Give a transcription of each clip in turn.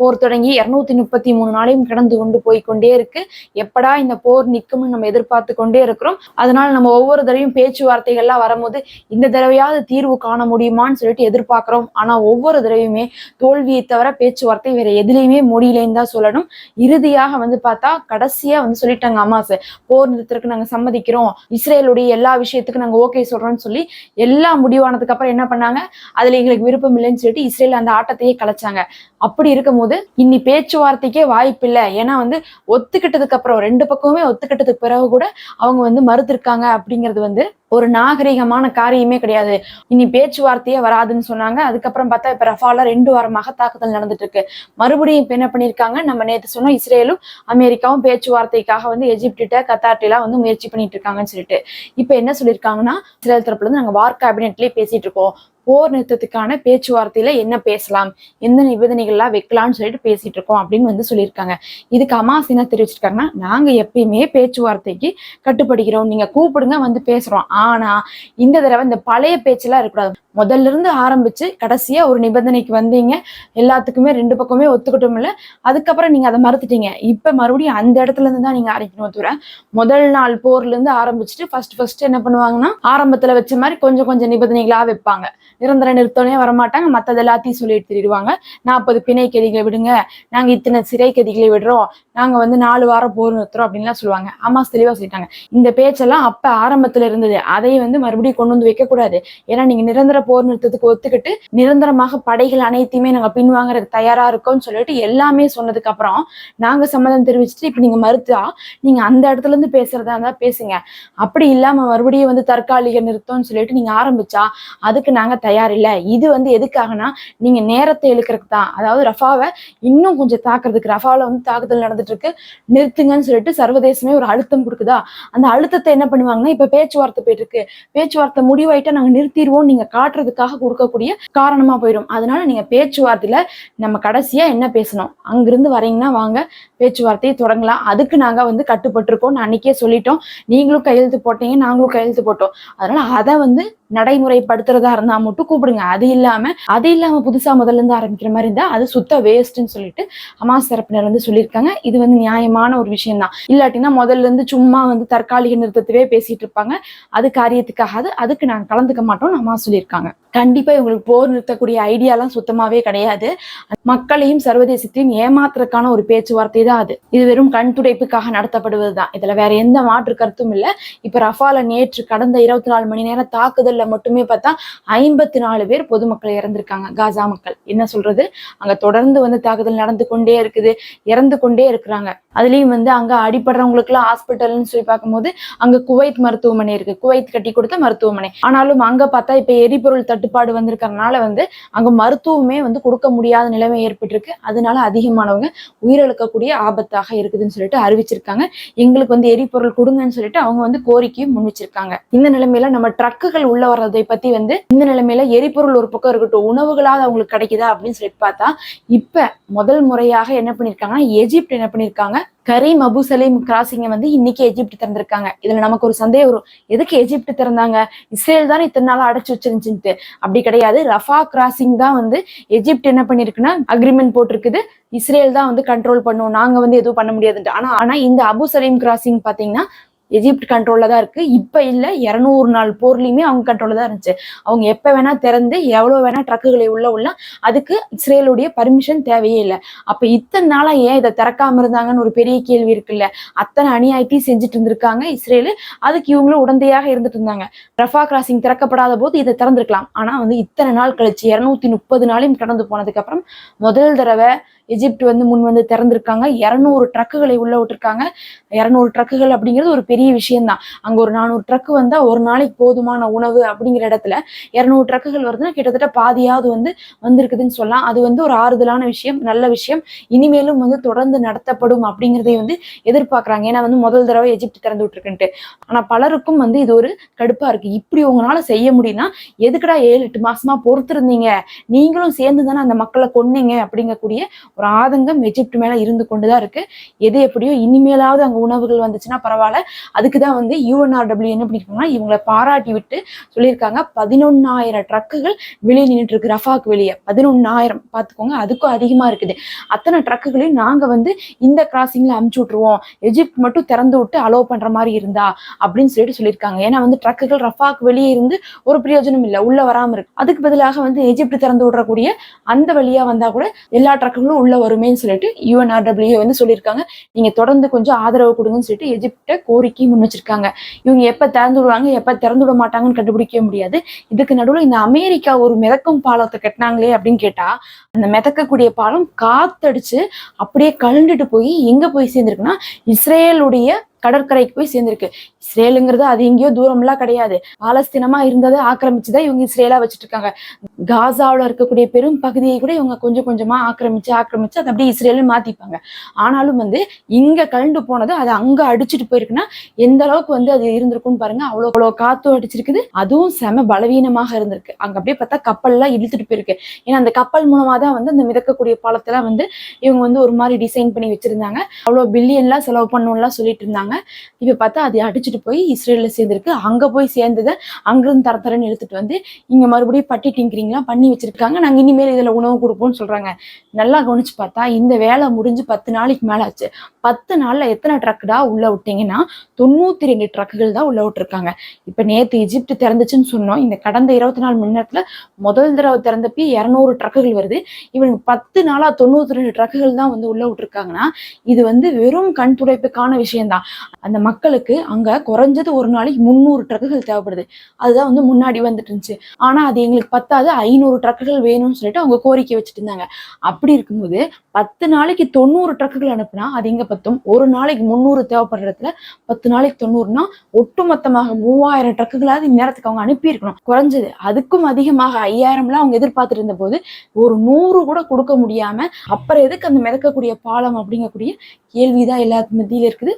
போர் தொடங்கி இருநூத்தி முப்பத்தி மூணு நாளையும் கடந்து கொண்டு போய் கொண்டே இருக்கு. எப்படா இந்த போர் நிற்கும்னு நம்ம எதிர்பார்த்து கொண்டே இருக்கிறோம். அதனால நம்ம ஒவ்வொரு தடவையும் பேச்சுவார்த்தைகள்லாம் வரும்போது இந்த தடவையாவது தீர்வு காண முடியுமான்னு சொல்லிட்டு எதிர்பார்க்கிறோம். ஆனா ஒவ்வொரு தடவையுமே தோல்வியை தவிர பேச்சுவார்த்தை வேற எதுலையுமே முடியலன்னு தான் சொல்லணும். இறுதியாக வந்து பார்த்தா கடைசியா வந்து சொல்லிட்டாங்க அம்மாசு போர் நிறுத்தத்துக்கு நாங்க சம்மதிக்கிறோம். இஸ்ரேலுடைய எல்லா விஷயத்துக்கும் நாங்க ஓகே சொல்றோம்னு சொல்லி எல்லாம் முடிவானதுக்கு அப்புறம் என்ன பண்ணாங்க? அதுல எங்களுக்கு விருப்பம் இல்லைன்னு சொல்லிட்டு இஸ்ரேல் அந்த ஆட்டத்தையே கலைச்சாங்க. அப்படி இருக்கும்போது இனி பேச்சுவார்த்தைக்கே வாய்ப்பு இல்லை ஏன்னா வந்து ஒத்துக்கிட்டதுக்கு அப்புறம் ரெண்டு பக்கமுமே ஒத்துக்கிட்டதுக்கு பிறகு கூட அவங்க வந்து மறுத்திருக்காங்க அப்படிங்கிறது வந்து ஒரு நாகரிகமான காரியமே கிடையாது. இனி பேச்சுவார்த்தையே வராதுன்னு சொன்னாங்க. அதுக்கப்புறம் பார்த்தா இப்ப ரஃபால ரெண்டு வாரமாக தாக்குதல் நடந்துட்டு இருக்கு மறுபடியும் இப்ப என்ன பண்ணிருக்காங்க? நம்ம நேத்து சொன்னோம் இஸ்ரேலும் அமெரிக்காவும் பேச்சுவார்த்தைக்காக வந்து எஜிப்டிட்ட கத்தார்டிலாம் வந்து முயற்சி பண்ணிட்டு இருக்காங்கன்னு சொல்லிட்டு. இப்ப என்ன சொல்லியிருக்காங்கன்னா இஸ்ரேல் தரப்புல இருந்து நாங்க வார் கேபினெட்லயே பேசிட்டு இருக்கோம். போர் நிறுத்தத்துக்கான பேச்சுவார்த்தையில என்ன பேசலாம்? எந்த நிபந்தனைகள்லாம் வைக்கலாம்னு சொல்லிட்டு பேசிட்டு இருக்கோம் அப்படின்னு வந்து சொல்லியிருக்காங்க. இதுக்கு அமாஸ் என்ன தெரிவிச்சிருக்காங்கன்னா நாங்க எப்பயுமே பேச்சுவார்த்தைக்கு கட்டுப்படுகிறோம். நீங்க கூப்பிடுங்க வந்து பேசுறோம். ஆனா இந்த தடவை இந்த பழைய பேச்செல்லாம் இருக்கக்கூடாது. முதல்ல இருந்து ஆரம்பிச்சு கடைசியா ஒரு நிபந்தனைக்கு வந்தீங்க. எல்லாத்துக்குமே ரெண்டு பக்கமே ஒத்துக்கிட்டும் இல்ல அதுக்கப்புறம் நீங்க அதை மறுத்துட்டீங்க. இப்ப மறுபடியும் அந்த இடத்துல இருந்து தான் நீங்க ஆரம்பிக்கணும் தவிர முதல் நாள் போர்ல இருந்து ஆரம்பிச்சுட்டு ஃபர்ஸ்ட் ஃபர்ஸ்ட் என்ன பண்ணுவாங்கன்னா ஆரம்பத்துல வச்ச மாதிரி கொஞ்சம் கொஞ்சம் நிபந்தனைகளா வைப்பாங்க. நிரந்தர நிறுத்தனே வரமாட்டாங்க. மத்தது எல்லாத்தையும் சொல்லிட்டு திருடுவாங்க நாற்பது பிணை கதிகளை விடுங்க. நாங்க இத்தனை சிறை கதிகளை விடுறோம். நாங்க வந்து நாலு வாரம் போர் நிறுத்துறோம் அப்படின்லாம் சொல்லுவாங்க. ஆமா தெளிவா சொல்லிட்டாங்க. இந்த பேச்செல்லாம் அப்ப ஆரம்பத்துல இருந்தது. அதை வந்து மறுபடியும் கொண்டு வந்து வைக்க கூடாது ஏன்னா நீங்க நிரந்தர போர் நிறுத்தத்துக்கு ஒத்துக்கிட்டு நிரந்தரமாக படைகள் அனைத்தையுமே நாங்க பின்வாங்குறதுக்கு தயாரா இருக்கோம்னு சொல்லிட்டு எல்லாமே சொன்னதுக்கு அப்புறம் நாங்க சம்மதம் தெரிவிச்சுட்டு இப்ப நீங்க மறுத்தா நீங்க அந்த இடத்துல இருந்து பேசுறதா இருந்தா பேசுங்க. அப்படி இல்லாம மறுபடியும் வந்து தற்காலிக நிறுத்தம்னு சொல்லிட்டு நீங்க ஆரம்பிச்சா அதுக்கு நாங்க தயார் இல்ல. இது வந்து எதுக்காகனா நீங்க நேரத்தை இழுக்கிறதுக்கு தான். அதாவது ரஃபாவை இன்னும் கொஞ்சம் தாக்குறதுக்கு ரஃபால வந்து தாக்குதல் நடந்துட்டு இருக்கு. நிறுத்துங்கன்னு சொல்லிட்டு சர்வதேசமே ஒரு அழுத்தம் கொடுக்குதா? அந்த அழுத்தத்தை என்ன பண்ணுவாங்கன்னா இப்ப பேச்சுவார்த்தை போயிட்டு இருக்கு. பேச்சுவார்த்தை முடிவாயிட்டா நாங்க நிறுத்திடுவோம் நீங்க காட்டுறதுக்காக கொடுக்கக்கூடிய காரணமா போயிடும். அதனால நீங்க பேச்சுவார்த்தையில நம்ம கடைசியா என்ன பேசணும்? அங்கிருந்து வரீங்கன்னா வாங்க பேச்சுவார்த்தையை தொடங்கலாம். அதுக்கு நாங்க வந்து கட்டுப்பட்டிருக்கோம் அன்னைக்கே சொல்லிட்டோம். நீங்களும் கையெழுத்து போட்டீங்க நாங்களும் கையெழுத்து போட்டோம். அதனால அதை வந்து நடைமுறைப்படுத்துறதா இருந்தா மட்டும் கூப்பிடுங்க. அது இல்லாம அது இல்லாம புதுசா முதல்ல இருந்து ஆரம்பிக்கிற மாதிரி இருந்தா அது சுத்த வேஸ்ட்னு சொல்லிட்டு ஹமாஸ் தரப்பினர் வந்து சொல்லியிருக்காங்க. இது வந்து நியாயமான ஒரு விஷயம் தான். இல்லாட்டினா முதல்ல இருந்து சும்மா வந்து தற்காலிக நிறுத்தத்தவே பேசிட்டு இருப்பாங்க. அது காரியத்துக்காகாது. அதுக்கு நாங்க கலந்துக்க மாட்டோம் அம்மா சொல்லியிருக்காங்க. சொல்றாங்க கண்டிப்பா இவங்களுக்கு போர் நிறுத்தக்கூடிய ஐடியாலாம் சுத்தமாவே கிடையாது. மக்களையும் சர்வதேசத்தையும் ஏமாத்துறதுக்கான ஒரு பேச்சுவார்த்தை தான் அது. இது வெறும் கண் துடைப்புக்காக நடத்தப்படுவது தான் இதுல வேற எந்த மாற்று கருத்தும் இல்ல. இப்ப ரஃபால நேற்று கடந்த இருபத்தி நாலு மணி நேரம் தாக்குதல்ல மட்டுமே பார்த்தா ஐம்பத்தி நாலு பேர் பொதுமக்கள் இறந்திருக்காங்க. காசா மக்கள். என்ன சொல்றது? அங்க தொடர்ந்து வந்து தாக்குதல் நடந்து கொண்டே இருக்குது. இறந்து கொண்டே இருக்கிறாங்க. அதுலயும் வந்து அங்க அடிபடுறவங்களுக்கு எல்லாம் ஹாஸ்பிட்டல்னு சொல்லி பார்க்கும்போது அங்க குவைத் மருத்துவமனை இருக்கு. குவைத் கட்டி கொடுத்த மருத்துவமனை. ஆனாலும் அங்க பார்த்தா இப்ப எரிபொருள் தட்டுப்பாடு வந்திருக்கிறதுனால வந்து அங்க மருத்துவமே வந்து கொடுக்க முடியாத நிலைமை ஏற்பட்டிருக்கு. அதனால அதிகமானவங்க உயிரிழக்கக்கூடிய ஆபத்தாக இருக்குதுன்னு சொல்லிட்டு அறிவிச்சிருக்காங்க. எங்களுக்கு வந்து எரிபொருள் கொடுங்கன்னு சொல்லிட்டு அவங்க வந்து கோரிக்கையும் முன் வச்சிருக்காங்க இந்த நிலைமையில நம்ம ட்ரக்குகள் உள்ள வர்றதை பத்தி வந்து இந்த நிலைமையில எரிபொருள் ஒரு பக்கம் இருக்கட்டும் உணவுகளாவது அவங்களுக்கு கிடைக்குதா அப்படின்னு சொல்லிட்டு பார்த்தா இப்ப முதல் முறையாக என்ன பண்ணிருக்காங்கன்னா எஜிப்ட் என்ன பண்ணிருக்காங்க கரீம் அபு சலீம் கிராசிங்க வந்து இன்னைக்கு எஜிப்ட் திறந்திருக்காங்க. இதுல நமக்கு ஒரு சந்தேகம் வரும். எதுக்கு எஜிப்ட் திறந்தாங்க? இஸ்ரேல் தான் இத்தனை நாள் அடைச்சு வச்சிருந்துச்சுட்டு அப்படி கிடையாது. ரஃபா கிராசிங் தான் வந்து எஜிப்ட் என்ன பண்ணிருக்குன்னா அக்ரிமெண்ட் போட்டிருக்குது. இஸ்ரேல் தான் வந்து கண்ட்ரோல் பண்ணுவோம் நாங்க வந்து எதுவும் பண்ண முடியாதுன்ட்டு. ஆனா ஆனா இந்த அபு சலீம் கிராசிங் பாத்தீங்கன்னா எஜிப்ட் கண்ட்ரோல்ல தான் இருக்கு. இப்ப இல்ல இருநூறு நாள் போர்லயுமே அவங்க கண்ட்ரோல்ல தான் இருந்துச்சு. அவங்க எப்ப வேணா திறந்து எவ்வளவு வேணா ட்ரக்குகளை உள்ள உள்ள அதுக்கு இஸ்ரேலுடைய பர்மிஷன் தேவையே இல்லை. அப்ப இத்தனை நாளா ஏன் இதை திறக்காம இருந்தாங்கன்னு ஒரு பெரிய கேள்வி இருக்குல்ல. அத்தனை அநியாயத்தையும் செஞ்சுட்டு இருந்திருக்காங்க இஸ்ரேலு. அதுக்கு இவங்களும் உடந்தையாக இருந்துட்டு இருந்தாங்க. ரஃபா கிராசிங் திறக்கப்படாத போது இதை திறந்திருக்கலாம். ஆனா வந்து இத்தனை நாள் கழிச்சு இருநூத்தி முப்பது நாளையும் கடந்து போனதுக்கு அப்புறம் முதல் தடவை எஜிப்ட் வந்து முன் வந்து திறந்திருக்காங்க. இரநூறு ட்ரக்குகளை உள்ள விட்டுருக்காங்க. இரநூறு ட்ரக்குகள் அப்படிங்கிறது ஒரு பெரிய விஷயம்தான். அங்க ஒரு நானூறு ட்ரக்கு வந்தா ஒரு நாளைக்கு போதுமான உணவு அப்படிங்கிற இடத்துல இரநூறு ட்ரக்குகள் வருதுன்னா கிட்டத்தட்ட பாதியாவது வந்து வந்திருக்குதுன்னு சொல்லலாம். அது வந்து ஒரு ஆறுதலான விஷயம் நல்ல விஷயம். இனிமேலும் வந்து தொடர்ந்து நடத்தப்படும் அப்படிங்கிறதை வந்து எதிர்பார்க்குறாங்க. ஏன்னா வந்து முதல் தடவை எஜிப்ட் திறந்து விட்டுருக்குன்ட்டு. ஆனால் பலருக்கும் வந்து இது ஒரு கடுப்பா இருக்கு. இப்படி உங்களால செய்ய முடியும்னா எதுக்குடா ஏழு எட்டு மாசமா பொறுத்திருந்தீங்க? நீங்களும் சேர்ந்து தானே அந்த மக்களை கொன்னீங்க அப்படிங்கக்கூடிய ஒரு ஆதங்கம் எஜிப்ட் மேல இருந்து கொண்டுதான் இருக்கு. எது எப்படியோ இனிமேலாவது அங்க உணவுகள் வந்துச்சுன்னா பரவாயில்ல. அதுக்கு தான் வந்து யூஎன்ஆர்டபிள்யூ என்ன பண்ணிருக்காங்கன்னா இவங்களை பாராட்டி விட்டு சொல்லியிருக்காங்க. பதினொன்னாயிரம் ட்ரக்குகள் வெளியே நின்றுட்டு இருக்கு ரஃபாக்கு வெளியே. பதினொன்னாயிரம். பார்த்துக்கோங்க அதுக்கும் அதிகமா இருக்குது. அத்தனை ட்ரக்குகளையும் நாங்க வந்து இந்த கிராசிங்ல அமுச்சு விட்டுருவோம். எஜிப்ட் மட்டும் திறந்து விட்டு அலோவ் பண்ற மாதிரி இருந்தா அப்படின்னு சொல்லிட்டு சொல்லியிருக்காங்க. ஏன்னா வந்து ட்ரக்குகள் ரஃபாக்கு வெளியே இருந்து ஒரு பிரயோஜனம் இல்லை உள்ள வராம இருக்கு. அதுக்கு பதிலாக வந்து எஜிப்ட் திறந்து விடக்கூடிய அந்த வழியா வந்தா கூட எல்லா ட்ரக்குகளும் உள்ள வருமேன்னு சொல்லிட்டு யூஎன்ஆர்டபிள்யூ வந்து சொல்லியிருக்காங்க. நீங்க தொடர்ந்து கொஞ்சம் ஆதரவு கொடுங்கன்னு சொல்லிட்டு எஜிப்ட கோரிக்கை முன் வச்சிருக்காங்க. இவங்க எப்ப திறந்து விடுவாங்க எப்ப திறந்து விட மாட்டாங்கன்னு கண்டுபிடிக்க முடியாது. இதுக்கு நடுவுல இந்த அமெரிக்கா ஒரு மிதக்கும் பாலத்தை கட்டினாங்களே அப்படின்னு கேட்டா அந்த மிதக்கக்கூடிய பாலம் காத்தடிச்சு அப்படியே கழண்டுட்டு போய் எங்க போய் சேர்ந்திருக்குன்னா இஸ்ரேலுடைய கடற்கரைக்கு போய் சேர்ந்திருக்கு. இஸ்ரேலுங்கிறது அது எங்கேயோ தூரம்லாம் கிடையாது. பாலஸ்தீனமா இருந்ததை ஆக்கிரமிச்சுதான் இவங்க இஸ்ரேலா வச்சுட்டு இருக்காங்க காசாவில் இருக்கக்கூடிய பெரும் பகுதியை கூட இவங்க கொஞ்சம் கொஞ்சமா ஆக்கிரமிச்சு ஆக்கிரமிச்சு அதை அப்படியே இஸ்ரேல்னு மாத்திப்பாங்க. ஆனாலும் வந்து இங்க கழண்டு போனது அது அங்க அடிச்சுட்டு போயிருக்குன்னா எந்த அளவுக்கு வந்து அது இருந்திருக்கும்னு பாருங்க. அவ்வளோ அவ்வளோ காத்தும் அடிச்சிருக்குது. அதுவும் செம பலவீனமாக இருந்திருக்கு. அங்க அப்படியே பார்த்தா கப்பல்லாம் இழுத்துட்டு போயிருக்கு. ஏன்னா அந்த கப்பல் மூலமா தான் வந்து அந்த மிதக்கக்கூடிய பாலத்தெல்லாம் வந்து இவங்க வந்து ஒரு மாதிரி டிசைன் பண்ணி வச்சிருந்தாங்க. அவ்வளோ பில்லியன்லாம் செலவு பண்ணணும்லாம் சொல்லிட்டு இருந்தாங்க. இப்போ பார்த்தா அதை அடிச்சுட்டு போய் இஸ்ரேலில் சேர்ந்துருக்கு. அங்க போய் சேர்ந்ததை அங்கிருந்து தர தரன்னு எடுத்துட்டு வந்து இங்க மறுபடியும் பட்டி டிங்கரிங்லாம் பண்ணி வச்சிருக்காங்க. நாங்க இனிமேல் இதுல உணவு கொடுப்போம்னு சொல்றாங்க. நல்லா கவனிச்சு பார்த்தா இந்த வேலை முடிஞ்சு பத்து நாளைக்கு மேலே ஆச்சு. பத்து நாள்ல எத்தனை ட்ரக்குடா உள்ள விட்டீங்கன்னா தொண்ணூற்றி ரெண்டு ட்ரக்குகள் தான் உள்ள விட்டுருக்காங்க. இப்ப நேற்று எஜிப்ட் திறந்துச்சுன்னு சொன்னோம். இந்த கடந்த இருபத்தி நாலு மணி நேரத்தில் முதல் தடவை திறந்தப்பி இருநூறு ட்ரக்குகள் வருது. இவங்க பத்து நாளா தொண்ணூற்றி ரெண்டு ட்ரக்குகள் தான் வந்து உள்ள விட்டுருக்காங்கன்னா இது வந்து வெறும் கண் துடைப்புக்கான விஷயம்தான். அந்த மக்களுக்கு அங்க குறைஞ்சது ஒரு நாளைக்கு முந்நூறு ட்ரக்குகள் தேவைப்படுது. அதுதான் வந்து முன்னாடி வந்துட்டு இருந்துச்சு. ஆனா அது எங்களுக்கு பத்தாது. ஐநூறு ட்ரக்குகள் வேணும்னு சொல்லிட்டு அவங்க கோரிக்கை வச்சுட்டு இருந்தாங்க. அப்படி இருக்கும்போது பத்து நாளைக்கு தொண்ணூறு ட்ரக்குகள் அனுப்புனா அது எங்க பத்தும்? ஒரு நாளைக்கு முந்நூறு தேவைப்படுற இடத்துல பத்து நாளைக்கு தொண்ணூறுனா ஒட்டுமொத்தமாக மூவாயிரம் ட்ரக்குகளாவது இந்நேரத்துக்கு அவங்க அனுப்பியிருக்கணும். குறைஞ்சது. அதுக்கும் அதிகமாக ஐயாயிரம்லாம் அவங்க எதிர்பார்த்துட்டு இருந்த போது ஒரு நூறு கூட கொடுக்க முடியாம அப்புறம் எதுக்கு அந்த மிதக்கக்கூடிய பாலம் அப்படிங்கக்கூடிய கேள்விதான் எல்லாத்து மத்தியில இருக்குது.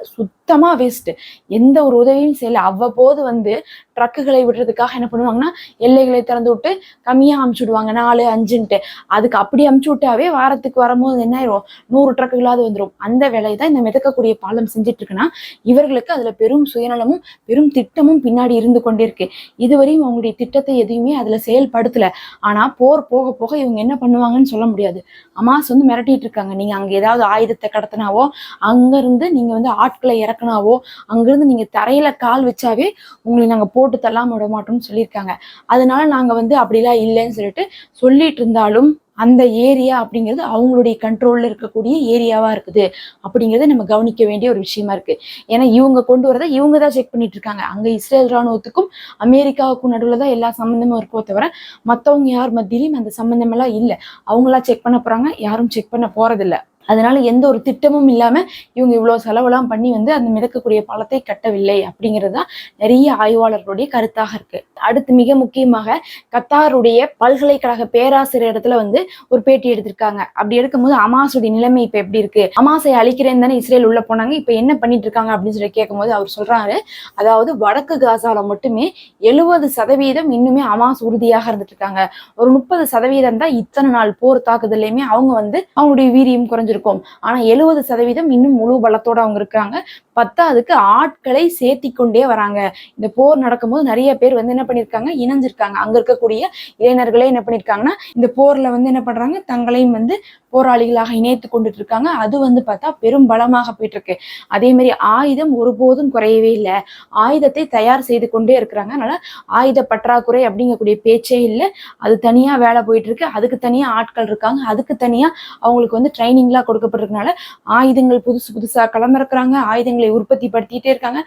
சுத்தமா வேஸ்ட் எந்த ஒரு உதவியும் செய்யல. அவ்வப்போது வந்து ட்ரக்குகளை விடுறதுக்காக என்ன பண்ணுவாங்கன்னா எல்லைகளை திறந்து விட்டு கம்மியா அமுச்சு விடுவாங்க. நாலு அஞ்சுன்ட்டு. அதுக்கு அப்படி அமுச்சு விட்டாவே வாரத்துக்கு வரும்போது என்ன ஆயிரும்? நூறு ட்ரக்குகளாவது வந்துடும் அந்த வேலையை தான் இந்த மிதக்கக்கூடிய பாலம் செஞ்சுட்டு இருக்குன்னா இவர்களுக்கு அதுல பெரும் சுயநலமும் பெரும் திட்டமும் பின்னாடி இருந்து கொண்டே இருக்கு இதுவரையும் அவங்களுடைய திட்டத்தை எதையுமே அதுல செயல்படுத்தல. ஆனா போர் போக போக இவங்க என்ன பண்ணுவாங்கன்னு சொல்ல முடியாது. அமாஸ் வந்து மிரட்டிட்டு இருக்காங்க. நீங்க அங்க ஏதாவது ஆயுதத்தை கடத்தினாவோ அங்க இருந்து நீங்க வந்து ஆட்களை இறக்குனாவோ அங்கிருந்து நீங்க தரையில கால் வச்சாவே உங்களை நாங்க போட்டு தள்ளாம விட மாட்டோம்னு சொல்லியிருக்காங்க. அதனால நாங்க வந்து அப்படிலாம் இல்லைன்னு சொல்லிட்டு சொல்லிட்டு இருந்தாலும் அந்த ஏரியா அப்படிங்கிறது அவங்களுடைய கண்ட்ரோல்ல இருக்கக்கூடிய ஏரியாவா இருக்குது அப்படிங்கறத நம்ம கவனிக்க வேண்டிய ஒரு விஷயமா இருக்கு. ஏன்னா இவங்க கொண்டு வரதை இவங்க தான் செக் பண்ணிட்டு இருக்காங்க. அங்க இஸ்ரேல் ராணுவத்துக்கும் அமெரிக்காவுக்கும் நடுவில் தான் எல்லா சம்பந்தமும் இருக்கோ தவிர மற்றவங்க யார் மத்தியிலையும் அந்த சம்பந்தம் எல்லாம் இல்லை. அவங்களா செக் பண்ண போறாங்க யாரும் செக் பண்ண போகிறதில்ல அதனால எந்த ஒரு திட்டமும் இல்லாம இவங்க இவ்வளவு செலவெல்லாம் பண்ணி வந்து அந்த மிதக்கக்கூடிய பழத்தை கட்டவில்லை அப்படிங்கிறது தான் நிறைய ஆய்வாளர்களுடைய கருத்தாக இருக்கு. அடுத்து மிக முக்கியமாக கத்தாருடைய பல்கலைக்கழக பேராசிரியர் இடத்துல வந்து ஒரு பேட்டி எடுத்திருக்காங்க. அப்படி எடுக்கும்போது அமாசுடைய நிலைமை இப்ப எப்படி இருக்கு? அமாசை அழிக்கிறேன்னு தானே இஸ்ரேல் உள்ள போனாங்க. இப்ப என்ன பண்ணிட்டு இருக்காங்க அப்படின்னு சொல்லி கேட்கும்போது அவர் சொல்றாரு அதாவது வடக்கு காசால மட்டுமே எழுபது சதவீதம் இன்னுமே அமாஸ் உறுதியாக இருந்துட்டு இருக்காங்க. ஒரு முப்பது சதவீதம் தான் இத்தனை நாள் போர் தாக்குதல்லையுமே அவங்க வந்து அவங்களுடைய வீரியம் இருந்திருக்கும். ஆனா எழுபது சதவீதம் இன்னும் முழு பலத்தோட அவங்க இருக்காங்க பத்தாவதுக்கு ஆட்களை சேர்த்தி கொண்டே வராங்க. இந்த போர் நடக்கும்போது நிறைய பேர் வந்து என்ன பண்ணிருக்காங்க இணைஞ்சிருக்காங்க. அங்க இருக்கக்கூடிய இளைஞர்களே என்ன பண்ணிருக்காங்கன்னா இந்த போர்ல வந்து என்ன பண்றாங்க? தங்களையும் வந்து போராளிகளாக இணைத்து கொண்டுட்டு இருக்காங்க அது வந்து பார்த்தா பெரும் பலமாக போயிட்டு இருக்கு அதே மாதிரி ஆயுதம் ஒருபோதும் குறையவே இல்லை. ஆயுதத்தை தயார் செய்து கொண்டே இருக்கிறாங்க. அதனால ஆயுத பற்றாக்குறை அப்படிங்கக்கூடிய பேச்சே இல்லை. அது தனியா வேலை போயிட்டு இருக்கு அதுக்கு தனியா ஆட்கள் இருக்காங்க. அதுக்கு தனியா அவங்களுக்கு வந்து ட்ரைனிங்லாம் கொடுக்கப்பட்டிருக்கனால ஆயுதங்கள் புதுசு புதுசா கிளம்பிருக்கிறாங்க ஆயுதங்களை உற்பத்தி படுத்திட்டே இருக்காங்க.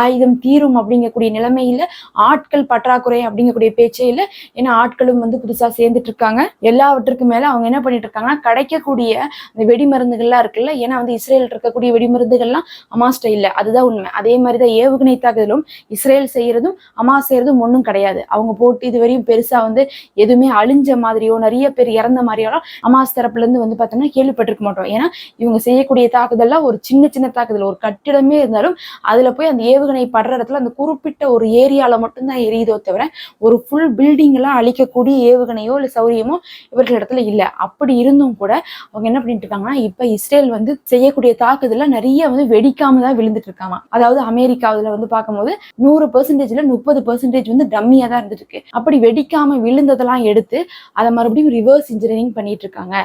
ஆயுதம் தீரும் அப்படிங்கக்கூடிய நிலைமை இல்லை. ஆட்கள் பற்றாக்குறை அப்படிங்கக்கூடிய பேச்சே இல்லை. ஏன்னா ஆட்களும் வந்து புதுசா சேர்ந்துட்டு இருக்காங்க எல்லாவற்றுக்கும் மேல அவங்க என்ன பண்ணிட்டு இருக்காங்கன்னா கிடைக்கக்கூடிய இந்த வெடிமருந்துகள்லாம் இருக்குல்ல? ஏன்னா வந்து இஸ்ரேல் இருக்கக்கூடிய வெடிமருந்துகள்லாம் அமாஸ்ட இல்லை அதுதான் உண்மை. அதே மாதிரிதான் ஏவுகணை தாக்குதலும் இஸ்ரேல் செய்யறதும் அமாஸ் செய்யறதும் ஒன்றும் கிடையாது. அவங்க போட்டு இதுவரையும் பெருசா வந்து எதுவுமே அழிஞ்ச மாதிரியோ நிறைய பேர் இறந்த மாதிரியோ அமாஸ் தரப்புல இருந்து வந்து பார்த்தோம்னா கேள்விப்பட்டிருக்க மாட்டோம். ஏன்னா இவங்க செய்யக்கூடிய தாக்குதல்லாம் ஒரு சின்ன சின்ன தாக்குதல். ஒரு கட்டிடமே இருந்தாலும் அதுல போய் அந்த ஏவுகணை படுற இடத்துல அந்த குறிப்பிட்ட ஒரு ஏரியால மட்டும்தான் எரியுதோ தவிர ஒரு ஃபுல் பில்டிங் எல்லாம் அழிக்கக்கூடிய ஏவுகணையோ இல்ல சௌரியமோ இவர்கள் இடத்துல இல்லை. அப்படி இருந்தும் கூட அவங்க என்ன பண்ணிட்டு இருக்காங்கன்னா இப்ப இஸ்ரேல் வந்து செய்யக்கூடிய தாக்குதல நிறைய வந்து வெடிக்காம தான் விழுந்துட்டு இருக்காங்க அதாவது அமெரிக்காவுல வந்து பார்க்கும்போது நூறு பெர்சன்டேஜ்ல முப்பது பெர்சன்டேஜ் வந்து டம்மியா தான் இருந்துட்டு இருக்கு அப்படி வெடிக்காம விழுந்ததெல்லாம் எடுத்து அதை மறுபடியும் ரிவர்ஸ் இன்ஜினியரிங் பண்ணிட்டு இருக்காங்க.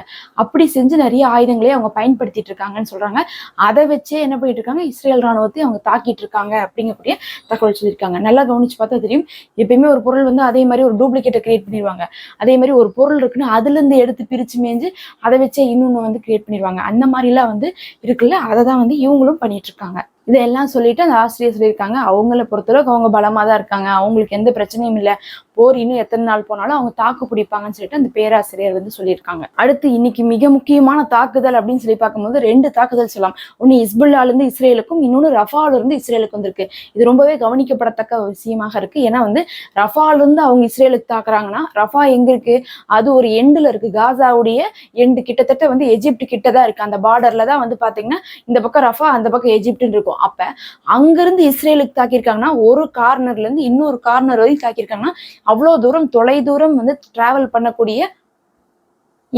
அப்படி செஞ்சு நிறைய ஆயுதங்களே அவங்க பயன்படுத்திட்டு இருக்காங்கன்னு சொல்றாங்க. அதை வச்சே என்ன பண்ணிட்டு இருக்காங்க? இஸ்ரேல் ராணுவத்தை அவங்க தாக்கிட்டு இருக்காங்க அப்படிங்கக்கூடிய தகவல் சொல்லியிருக்காங்க. நல்லா கவனிச்சு பார்த்தா தெரியும் எப்பயுமே ஒரு பொருள் வந்து அதே மாதிரி ஒரு டூப்ளிகேட்டை கிரியேட் பண்ணிடுவாங்க. அதே மாதிரி ஒரு பொருள் இருக்குன்னு அதுல இருந்து எடுத்து பிரிச்சு மேஞ்சு அதை வச்சே இன்னொன்னு வந்து கிரியேட் பண்ணிடுவாங்க அந்த மாதிரிலாம் வந்து இருக்குல்ல அதை தான் வந்து இவங்களும் பண்ணிட்டு இருக்காங்க. இதெல்லாம் சொல்லிட்டு அந்த ஆசிரியர் சொல்லியிருக்காங்க. அவங்கள பொறுத்தளவுக்கு அவங்க பலமாக தான் இருக்காங்க. அவங்களுக்கு எந்த பிரச்சனையும் இல்லை. போர் இன்னும் எத்தனை நாள் போனாலும் அவங்க தாக்கு பிடிப்பாங்கன்னு சொல்லிட்டு அந்த பேராசிரியர் வந்து சொல்லியிருக்காங்க. அடுத்து இன்னைக்கு மிக முக்கியமான தாக்குதல் அப்படின்னு சொல்லி பார்க்கும்போது ரெண்டு தாக்குதல் சொல்லலாம். ஒன்று இஸ்புல்லாலேருந்து இஸ்ரேலுக்கும் இன்னொன்று ரஃபாலிருந்து இஸ்ரேலுக்கும் வந்திருக்கு. இது ரொம்பவே கவனிக்கப்படத்தக்க விஷயமாக இருக்கு. ஏன்னா வந்து ரஃபாலிருந்து அவங்க இஸ்ரேலுக்கு தாக்குறாங்கன்னா ரஃபா எங்க இருக்கு? அது ஒரு எண்டில் இருக்கு. காசாவுடைய எண்டு கிட்டத்தட்ட வந்து எஜிப்ட் கிட்ட தான் இருக்கு. அந்த பார்டர்ல தான் வந்து பாத்தீங்கன்னா இந்த பக்கம் ரஃபா அந்த பக்கம் எஜிப்ட்னு இருக்கும். அப்ப அங்கிருந்து இஸ்ரேலுக்கு தாக்கியிருக்காங்கன்னா ஒரு கார்னர்ல இருந்து இன்னொரு கார்னர் வரைக்கும் தாக்கியிருக்காங்கன்னா அவ்வளவு தூரம் தொலை தூரம் வந்து டிராவல் பண்ணக்கூடிய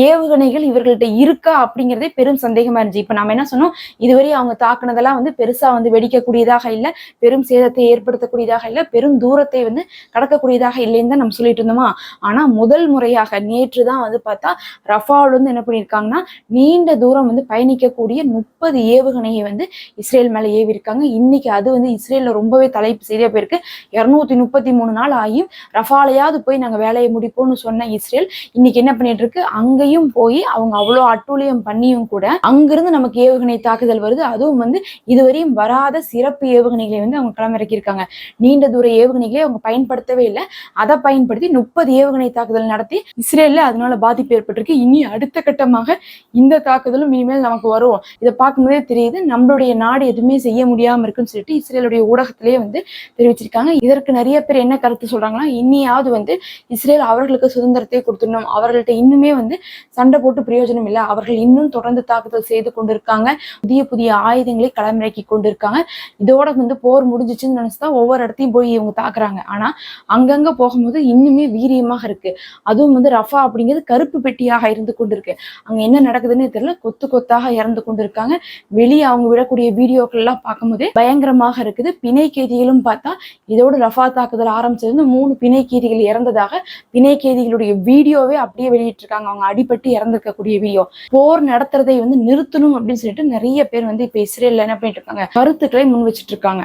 ஏவுகணைகள் இவர்கள்ட்ட இருக்கா அப்படிங்கிறதே பெரும் சந்தேகமா இருந்துச்சு. இப்ப நாம என்ன சொன்னோம்? இதுவரை அவங்க தாக்குனதெல்லாம் வந்து பெருசா வந்து வெடிக்கக்கூடியதாக இல்ல பெரும் சேதத்தை ஏற்படுத்தக்கூடியதாக இல்ல பெரும் தூரத்தை வந்து கடக்கக்கூடியதாக இல்லைன்னு தான் நம்ம சொல்லிட்டு இருந்தோமா? ஆனா முதல் முறையாக நேற்று தான் வந்து பார்த்தா ரஃபால் வந்து என்ன பண்ணியிருக்காங்கன்னா நீண்ட தூரம் வந்து பயணிக்கக்கூடிய முப்பது ஏவுகணையை வந்து இஸ்ரேல் மேல ஏவிருக்காங்க இன்னைக்கு அது வந்து இஸ்ரேல்ல ரொம்பவே தலைப்பு செய்தியா போயிருக்கு. இருநூத்தி முப்பத்தி மூணு நாள் ஆகியும் ரஃபாலையாவது போய் நாங்க வேலையை முடிப்போம்னு சொன்ன இஸ்ரேல் இன்னைக்கு என்ன பண்ணிட்டு இருக்கு? அங்கேயும் போய் அவங்க அவ்வளோ அட்டூழியம் பண்ணியும் கூட அங்கிருந்து நமக்கு ஏவுகணை தாக்குதல் வருது. அதுவும் வந்து இதுவரையும் வராத சிறப்பு ஏவுகணைகளை வந்து அவங்க களமிறக்கியிருக்காங்க. நீண்ட தூர ஏவுகணைகளை அவங்க பயன்படுத்தவே இல்லை. அதை பயன்படுத்தி முப்பது ஏவுகணை தாக்குதல் நடத்தி இஸ்ரேலில் அதனால பாதிப்பு ஏற்பட்டிருக்கு. இனி அடுத்த கட்டமாக இந்த தாக்குதலும் இனிமேல் நமக்கு வரும். இதை பார்க்கும்போதே தெரியுது நம்மளுடைய நாடு எதுவுமே செய்ய முடியாமல் இருக்குன்னு சொல்லிட்டு இஸ்ரேலுடைய ஊடகத்திலேயே வந்து தெரிவிச்சிருக்காங்க. இதற்கு நிறைய பேர் என்ன கருத்து சொல்றாங்கன்னா இனியாவது வந்து இஸ்ரேல் அவர்களுக்கு சுதந்திரத்தை கொடுத்துடணும். அவர்கள்ட்ட இன்னுமே வந்து சண்டை போட்டு பிரயோஜனம் இல்லை. அவர்கள் இன்னும் தொடர்ந்து தாக்குதல் செய்து கொண்டிருக்காங்க. புதிய புதிய ஆயுதங்களை களமிறக்கி கொண்டிருக்காங்க. இதோட வந்து போர் முடிஞ்சிச்சுன்னு நினைச்சுதான் ஒவ்வொரு இடத்தையும் போய் இவங்க தாக்குறாங்க. ஆனா அங்கங்க போகும்போது இன்னுமே வீரியமாக இருக்கு. அதுவும் வந்து ரஃபா அப்படிங்கிறது கருப்பு பெட்டியாக இருந்து கொண்டிருக்கு. அங்க என்ன நடக்குதுன்னு தெரியல. கொத்து கொத்தாக இறந்து கொண்டிருக்காங்க. வெளியே அவங்க விடக்கூடிய வீடியோக்கள் எல்லாம் பார்க்கும்போது பயங்கரமாக இருக்குது. பிணை கைதிகளும் பார்த்தா இதோட ரஃபா தாக்குதல் ஆரம்பிச்சது மூணு பிணை கைதிகள் இறந்ததாக பிணை கைதிகளுடைய வீடியோவே அப்படியே வெளியிட்டிருக்காங்க. அவங்க அடிபட்டு இறந்திருக்கக்கூடிய வீடியோ போர் நடத்துறதை வந்து நிறுத்தணும் அப்படின்னு சொல்லிட்டு நிறைய பேர் வந்து இப்ப இஸ்ரேல் என்ன பண்ணிட்டு இருக்காங்க? கருத்துக்களை முன் வச்சுட்டு இருக்காங்க.